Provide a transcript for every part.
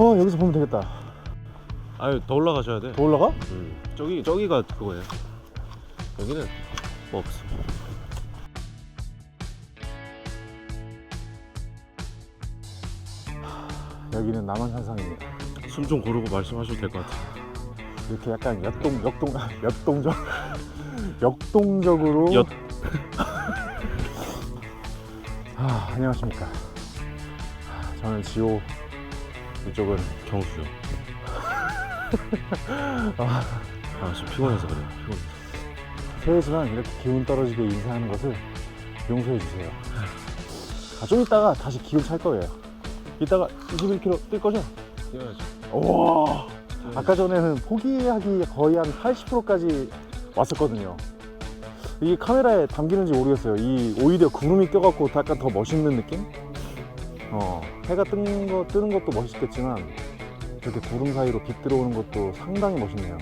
어 여기서 보면 되겠다 아유 더 올라가셔야 돼. 더 올라가? 음. 저기 저기가 그거예요. 여기는 뭐 없어. 여기는 남한산상입니다 숨 좀 고르고 말씀하셔도 될 것 같아. 이렇게 약간 역동 역동 역동적 역동적으로 엿. 아, 안녕하십니까 아, 저는 지호 이쪽은 경수요. 아 지금 피곤해서 그래. 피곤해서. 새해지만 이렇게 기운 떨어지게 인사하는 것을 용서해 주세요 아, 좀 이따가 다시 기운 찰 거예요 이따가 21km 뛸 거죠? 뛰어야지. 와 아까 전에는 포기하기 거의 한 80%까지 왔었거든요. 이게 카메라에 담기는지 모르겠어요. 이 오히려 구름이 껴갖고 약간 더 멋있는 느낌? 어 해가 뜬 거, 뜨는 것도 멋있겠지만 이렇게 구름 사이로 빛 들어오는 것도 상당히 멋있네요.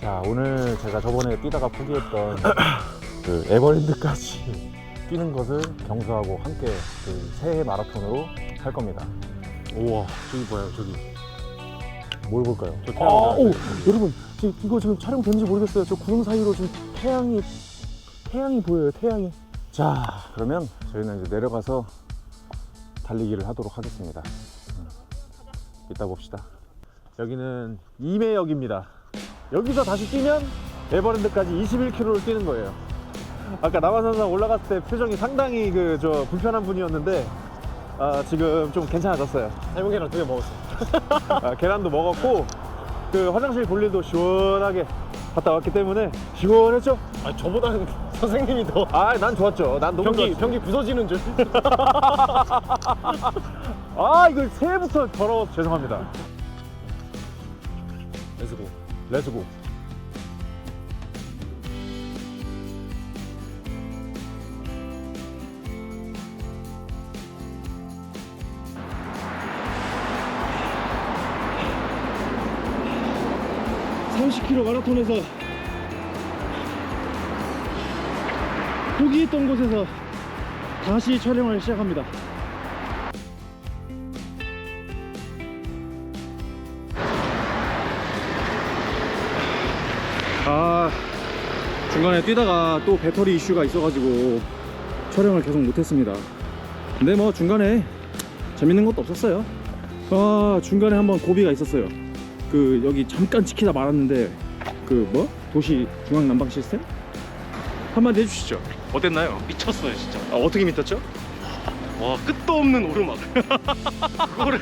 자 오늘 제가 저번에 뛰다가 포기했던 그 에버랜드까지 뛰는 것을 경수하고 함께 그 새해 마라톤으로 할 겁니다. 우와 저기 뭐야 저기. 뭘 볼까요? 저 아, 태양 오, 여러분 지금 이거 지금 촬영되는지 모르겠어요. 저 구름 사이로 지금 태양이 태양이 보여요. 태양이. 자, 그러면 저희는 이제 내려가서 달리기를 하도록 하겠습니다. 음, 이따 봅시다. 여기는 임해역입니다. 여기서 다시 뛰면 에버랜드까지 21km를 뛰는 거예요. 아까 남한산상 올라갔을 때 표정이 상당히 그 저 불편한 분이었는데 아, 지금 좀 괜찮아졌어요. 해몽이랑 두개 먹었어. 아, 계란도 먹었고 그 화장실 볼 일도 시원하게 갔다 왔기 때문에 시원했죠? 아 저보다는 선생님이 더 아, 난 좋았죠. 난 너무 경기 좋았지. 경기 부서지는 줄. 아, 이거 새해부터 더러워서 죄송합니다. 렛츠고. 렛츠고. 마라톤에서 포기했던 곳에서 다시 촬영을 시작합니다. 아 중간에 뛰다가 또 배터리 이슈가 있어가지고 촬영을 계속 못했습니다. 근데 뭐 중간에 재밌는 것도 없었어요. 아 중간에 한번 고비가 있었어요. 그 여기 잠깐 지키다 말았는데 그 뭐 도시 중앙 난방 시스템 한마디 해주시죠. 어땠나요? 미쳤어요 진짜 아, 어떻게 믿었죠? 와 끝도 없는 오르막 그거를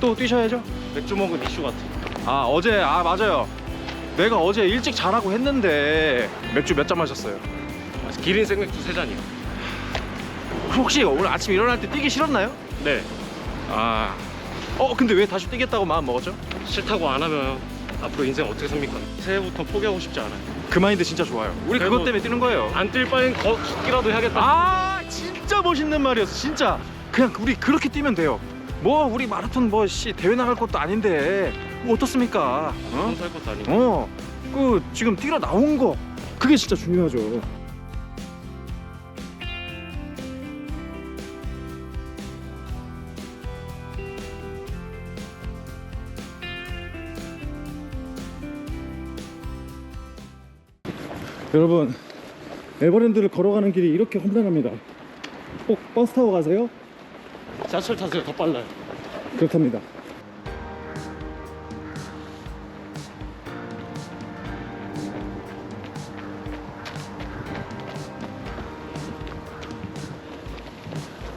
또 뛰셔야죠. 맥주 먹은 이슈 같아 아 어제 아 맞아요. 내가 어제 일찍 자라고 했는데 맥주 몇 잔 마셨어요. 기린 생맥주 세 잔이요 혹시 오늘 아침 일어날 때 뛰기 싫었나요? 네 아. 어 근데 왜 다시 뛰겠다고 마음 먹었죠? 싫다고 안 하면 앞으로 인생 어떻게 삽니까 새해부터 포기하고 싶지 않아요 그 마인드 진짜 좋아요. 우리 그것 그래도- 때문에 뛰는 거예요. 안 뛸 바엔 걷기라도 해야겠다 아 진짜 멋있는 말이었어 진짜 그냥 우리 그렇게 뛰면 돼요 뭐 우리 마라톤 뭐 씨 대회 나갈 것도 아닌데 뭐 어떻습니까 어? 평소할 것도 아니고 어, 그 지금 뛰러 나온 거 그게 진짜 중요하죠. 여러분 에버랜드를 걸어가는 길이 이렇게 험난합니다. 꼭 버스 타고 가세요? 지하철 타세요 더 빨라요 그렇답니다.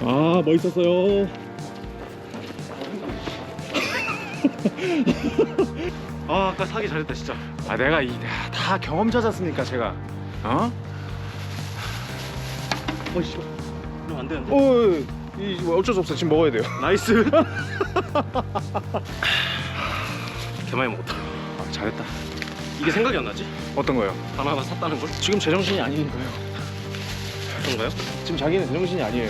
아, 멋있었어요. 아 아까 사기 잘했다 진짜 아, 내가 이, 다 경험자잖습니까, 제가. 어? 어이씨 그럼 안 되는데 어, 이, 뭐 어쩔 수 없어. 지금 먹어야 돼요. 나이스 개많이 먹었다 아, 잘했다. 이게 생각이 안 나지? 어떤 거요? 바나나 샀다는 걸? 지금 제정신이 아닌 거예요. 그런가요? 지금 자기는 제정신이 아니에요.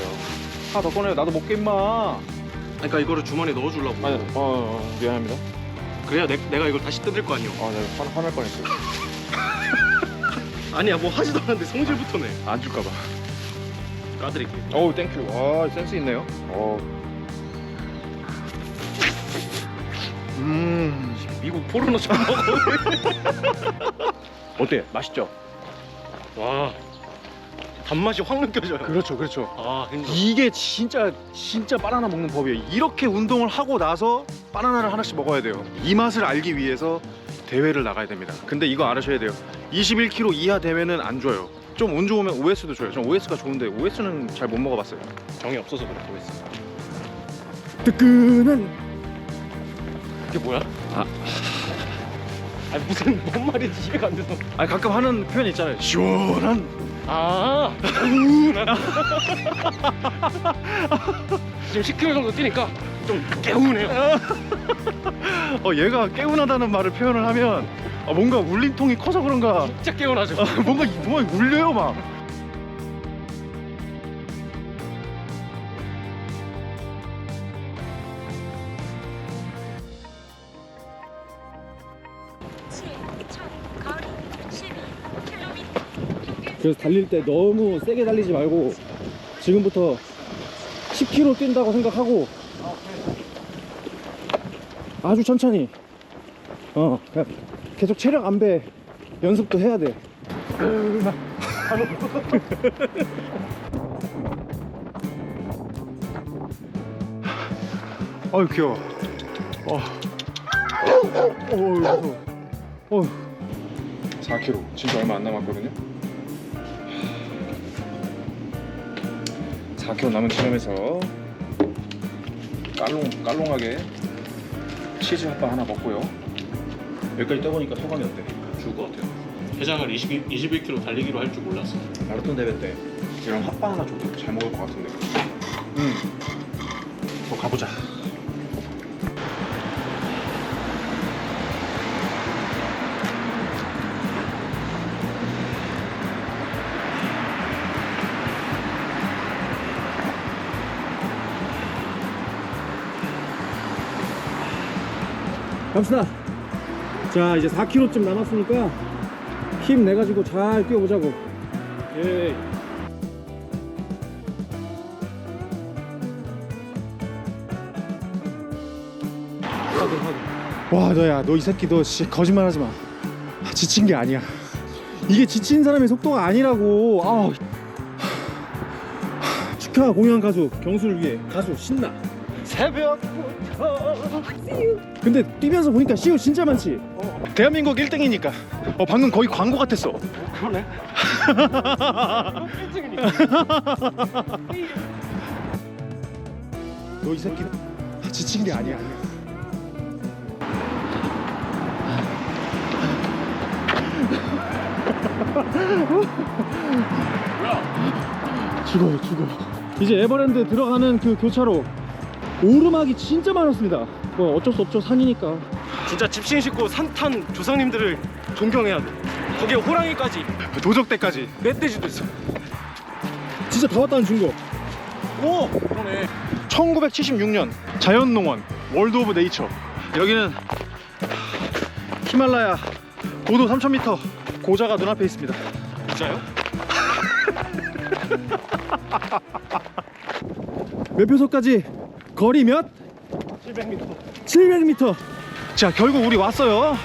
하나 더 꺼내요. 나도 먹게, 임마. 그러니까 이거를 주머니에 넣어주려고 아니, 어, 어, 미안합니다. 그래야 내, 내가 이걸 다시 뜯을 거 아니오. 아, 나 화, 화날 뻔했어. 아니야 뭐 하지도 않았는데 성질부터네. 안 줄까봐. 까드릴게. 어우, 땡큐. 아, 센스 있네요. 어. 음. 미국 포르노 처럼 먹어. 어때? 맛있죠? 와 단맛이 확 느껴져요. 그렇죠 그렇죠 아 힘들어. 이게 진짜 진짜 바나나 먹는 법이에요. 이렇게 운동을 하고 나서 바나나를 하나씩 먹어야 돼요. 이 맛을 알기 위해서 대회를 나가야 됩니다. 근데 이거 알으셔야 돼요. 21kg 이하 되면은 안 줘요. 좀 운 좋으면 OS도 줘요. 전 OS가 좋은데 OS는 잘 못 먹어봤어요. 정이 없어서 그래 보였어. 뜨끈한 이게 뭐야? 아. 아니 무슨 뭔 말인지 이해가 안 돼서. 아 가끔 하는 표현 있잖아요. 시원한 아. 지금 10km 정도 뛰니까 좀 개운해요. 어 얘가 개운하다는 말을 표현을 하면 아, 뭔가 울림통이 커서 그런가 진짜 개운하죠. 아, 뭔가 뭔가 울려요 막. 그래서 달릴 때 너무 세게 달리지 말고 지금부터 10km 뛴다고 생각하고 아주 천천히 어 그냥 계속 체력 안배 연습도 해야 돼 어휴 귀여워 어. 어, 무서워. 어. 4km 진짜 얼마 안 남았거든요 4km 남은 지점에서 깔롱, 깔롱하게 치즈 핫바 하나 먹고요 여기까지 떠보니까 소감이 어때? 죽을 것 같아요. 해장을 20, 21km 달리기로 할 줄 몰랐어. 마라톤 대회 때 이런 핫바 하나 줘도 잘 먹을 것 같은데 응. 또 가보자 갑시다. 자 이제 4km쯤 남았으니까 힘 내가지고 잘 뛰어보자고. 예. 와 너야 너 이 새끼 너 씨, 거짓말하지 마. 지친 게 아니야. 이게 지친 사람의 속도가 아니라고. 아우. 축하 공연 가수 경수를 위해 가수 신나. 새벽부터 근데 뛰면서 보니까 시우 진짜 많지. 대한민국 1등이니까. 어 방금 거의 광고 같았어. 그러네. 너 이 새끼 지친 게 아니야. 죽어요 죽어. 이제 에버랜드 들어가는 그 교차로 오르막이 진짜 많았습니다 뭐 어쩔 수 없죠 산이니까 진짜 집신 식구 산탄 조상님들을 존경해야 돼. 거기에 호랑이까지 도적대까지 멧돼지도 있어. 진짜 다 왔다는 증거 오 그러네. 1976년 자연농원 월드 오브 네이처 여기는 히말라야 고도 3000m 고자가 눈앞에 있습니다 진짜요? 매표소까지 거리 몇? 700m. 700m 자 결국 우리 왔어요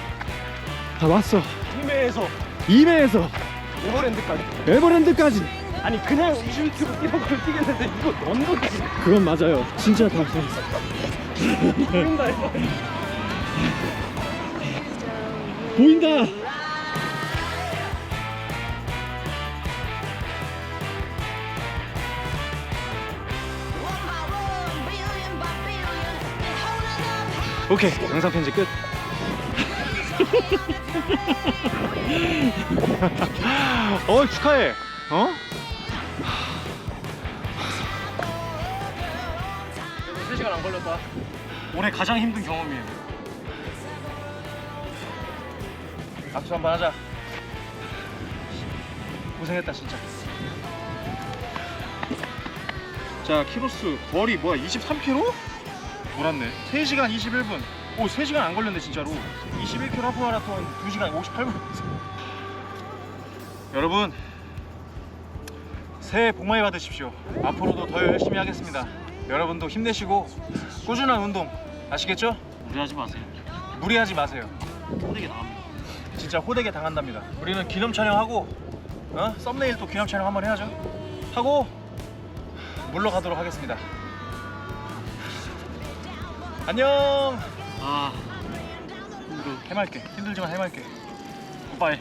다 왔어 힘에서 이메에서 에버랜드까지. 에버랜드까지 아니 그냥 21km 뛰는 걸 뛰겠는데 이거 언덕이지. 그건 맞아요 진짜 다 왔어 보인다 이거. 보인다 오케이 영상 편집 끝 어 축하해 어? 3시간 안 걸렸다. 올해 가장 힘든 경험이에요. 악수 한번 하자 고생했다 진짜 자 키로수 거리 뭐야 23km? 돌았네. 3시간 21분. 오 3시간 안 걸렸네 진짜로. 21km 하프 마라톤 2시간 58분. 여러분 새해 복 많이 받으십시오. 앞으로도 더 열심히 하겠습니다. 여러분도 힘내시고 꾸준한 운동 아시겠죠? 무리하지 마세요. 무리하지 마세요. 호되게 당합니다. 진짜 호되게 당한답니다. 우리는 기념 촬영하고 어? 썸네일도 기념 촬영 한번 해야죠. 하고 물러가도록 하겠습니다. 안녕 아 힘들. 해맑게 힘들지만 해맑게 굿바이